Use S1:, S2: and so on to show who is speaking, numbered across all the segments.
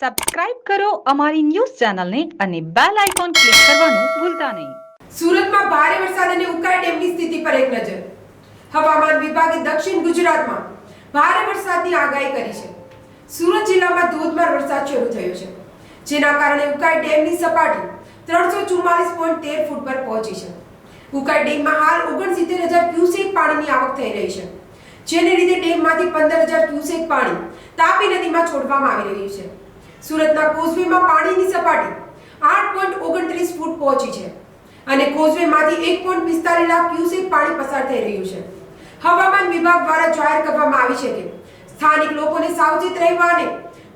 S1: Subscribe કરો અમારી news ચેનલને અને બેલ આઇકોન ક્લિક કરવાનું ભૂલતા નહીં.
S2: સુરતમાં ભારે વરસાદ અને ઉકાઈ ડેમની સ્થિતિ પર એક નજર. હવામાન વિભાગે દક્ષિણ ગુજરાતમાં ભારે વરસાદની આગાહી કરી છે. સુરત જિલ્લામાં ધોધમાર વરસાદ શરૂ થયો છે, જેના કારણે ઉકાઈ ડેમની સપાટી ત્રણસો ચુમ્માલીસ પોઈન્ટ તેર ફૂટ પર પહોંચી છે. ઉકાઈ ડેમમાં હાલ ઓગણસિત્તેર હજાર ક્યુસેક પાણીની આવક થઈ રહી છે, જેને લીધે ડેમમાંથી પંદર હજાર ક્યુસેક પાણી તાપી નદીમાં છોડવામાં આવી રહ્યું છે. સુરતના કોઝવેમાં પાણીની સપાટી આઠ પોઈન્ટ ઓગણત્રીસ ફૂટ પહોંચી છે અને કોઝવેમાંથી એક પોઈન્ટ પિસ્તાલીસ લાખ ક્યુસેક પાણી પસાર થઈ રહ્યું છે. હવામાન વિભાગ દ્વારા જાહેર કરવામાં આવી છે કે સ્થાનિક લોકોને સાવચેત રહેવા અને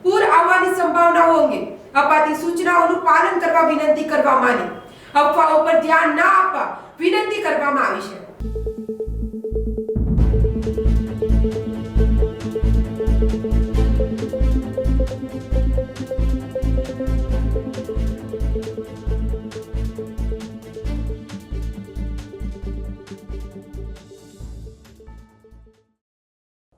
S2: પૂર આવવાની સંભાવનાઓ અંગે અપાતી સૂચનાઓનું પાલન કરવા વિનંતી કરવામાં આવી. અફવાઓ પર ધ્યાન ના આપવા વિનંતી કરવામાં આવી છે.